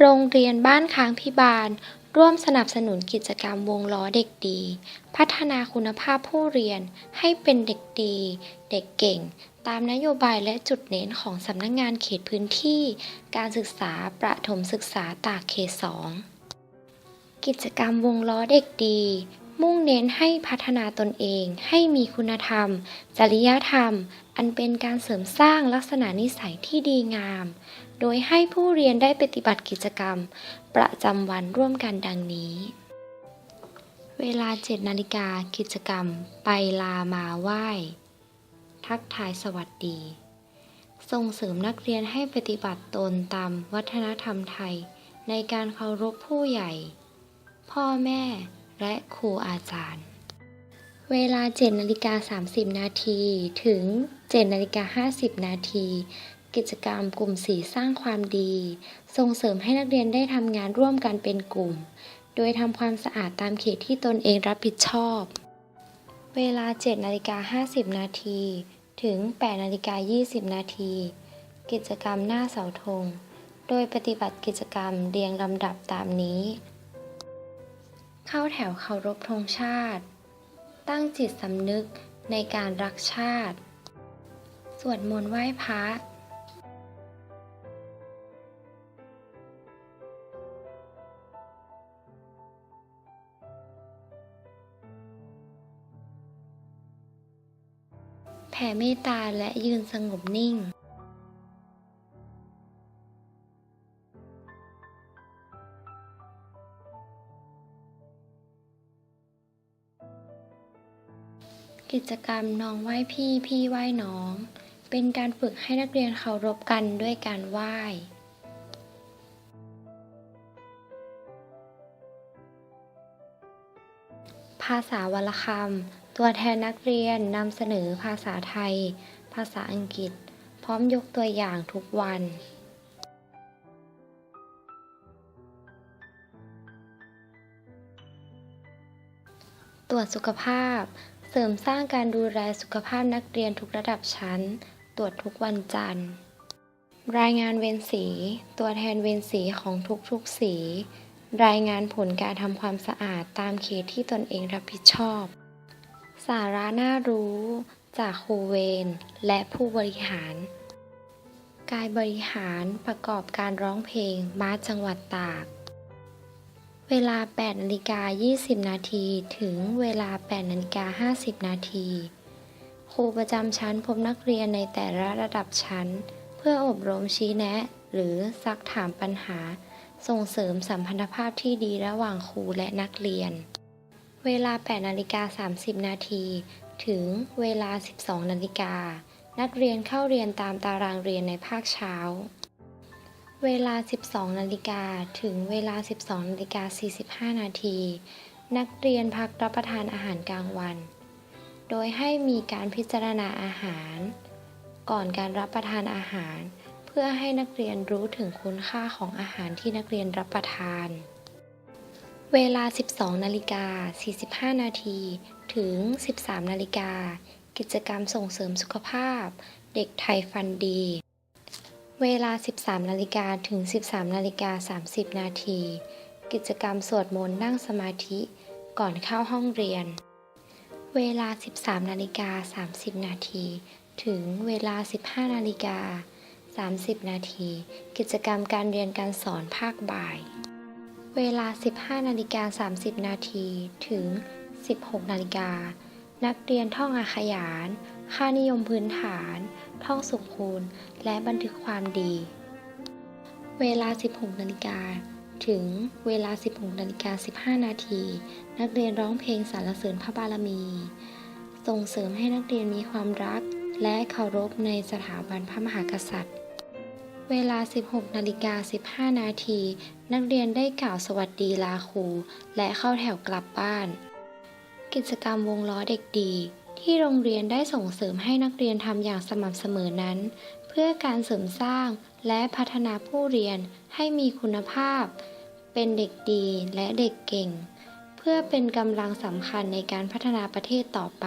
โรงเรียนบ้านค้างพิบาล ร่วมสนับสนุนกิจกรรมวงล้อเด็กดี พัฒนาคุณภาพผู้เรียนให้เป็นเด็กดี เด็กเก่ง ตามนโยบายและจุดเน้นของสำนักงานเขตพื้นที่ การศึกษาประถมศึกษาตากเขต2กิจกรรมวงล้อเด็กดี มุ่งเน้นให้พัฒนาตนเองให้มีคุณธรรม จริยธรรม อันเป็นการเสริมสร้างลักษณะนิสัยที่ดีงาม โดยให้ผู้เรียนได้ปฏิบัติกิจกรรม ประจำวันร่วมกันดังนี้ เวลา7นาฬิกากิจกรรม ไปลามาไหว้ ทักทายสวัสดี ส่งเสริมนักเรียนให้ปฏิบัติตนตามวัฒนธรรมไทย ในการเคารพผู้ใหญ่ พ่อแม่ และครูอาจารย์ เวลา7นาฬิกา30 นาทีถึง7นาฬิกา50 นาทีกิจกรรมกลุ่มสีสร้างความดี ส่งเสริมให้นักเรียนได้ทำงานร่วมกันเป็นกลุ่ม โดยทำความสะอาดตามเขตที่ตนเองรับผิดชอบ เวลา7นาฬิกา50 นาทีถึง8นาฬิกา20 นาที กิจกรรมหน้าเสาธง โดยปฏิบัติกิจกรรมเรียงลำดับตามนี้ เข้าแถวเคารพธงชาติ ตั้งจิตสำนึกในการรักชาติ สวดมนต์ไหว้พระแผ่เมตตาและยืนสงบนิ่ง กิจกรรมน้องไหว้พี่พี่ไหว้น้อง เป็นการฝึกให้นักเรียนเคารพกันด้วยการไหว้ภาษาวลคำ ตัวแทนนักเรียนนำเสนอภาษาไทย ภาษาอังกฤษ พร้อมยกตัวอย่างทุกวัน ตรวจสุขภาพ เสริมสร้างการดูแลสุขภาพนักเรียนทุกระดับชั้น ตรวจทุกวันจันทร์ รายงานเวรสี ตัวแทนเวรสีของทุกๆสี รายงานผลการทำความสะอาดตามเขตที่ตนเองรับผิดชอบ สาระน่ารู้ จากครูเวรและผู้บริหาร กายบริหารประกอบการร้องเพลงมาสจังหวัดตาก เวลา8นาฬิกา20 นาที ถึงเวลา8นาฬิกา50 นาที ครูประจำชั้นพบนักเรียนในแต่ละระดับชั้น เพื่ออบรมชี้แนะ หรือซักถามปัญหา ส่งเสริมสัมพันธภาพที่ดีระหว่างครูและนักเรียน เวลา8นาฬิกา30 นาที ถึงเวลา 12 นาฬิกา นักเรียนเข้าเรียนตามตารางเรียนในภาคเช้า เวลา 12 นาฬิกาถึงเวลา 12 นาฬิกา 45 นาที นักเรียนพักรับประทานอาหารกลางวัน โดยให้มีการพิจารณาอาหาร ก่อนการรับประทานอาหาร เพื่อให้นักเรียนรู้ถึงคุณค่าของอาหารที่นักเรียนรับประทาน เวลา 12 นาฬิกา 45 นาทีถึง 13 นาฬิกา กิจกรรมส่งเสริมสุขภาพ เด็กไทยฟันดี เวลา 13 นาฬิกาถึง 13 นาฬิกา 30 นาที กิจกรรมสวดมนต์นั่งสมาธิ ก่อนเข้าห้องเรียน เวลา 13 นาฬิกา 30 นาที ถึงเวลา 15 นาฬิกา 30 นาที กิจกรรมการเรียนการสอนภาคบ่าย เวลา 15 นาฬิกา 30 นาที ถึง 16 นาฬิกา นักเรียนท่องอาขยาน ค่านิยมพื้นฐาน ท่องสุขคูณ และบันทึกความดี เวลา 16นาฬิกาถึงเวลา 16นาฬิกา15 นาที นักเรียนร้องเพลงสรรเสริญพระบารมี ส่งเสริมให้นักเรียนมีความรัก และเคารพในสถาบันพระมหากษัตริย์ เวลา 16นาฬิกา15 นาที นักเรียนได้กล่าวสวัสดีลาครู และเข้าแถวกลับบ้าน กิจกรรมวงล้อเด็กดี ที่โรงเรียนได้ส่งเสริมให้นักเรียนทำอย่างสม่ำเสมอนั้น เพื่อการเสริมสร้างและพัฒนาผู้เรียนให้มีคุณภาพ เป็นเด็กดีและเด็กเก่ง เพื่อเป็นกำลังสำคัญในการพัฒนาประเทศต่อไป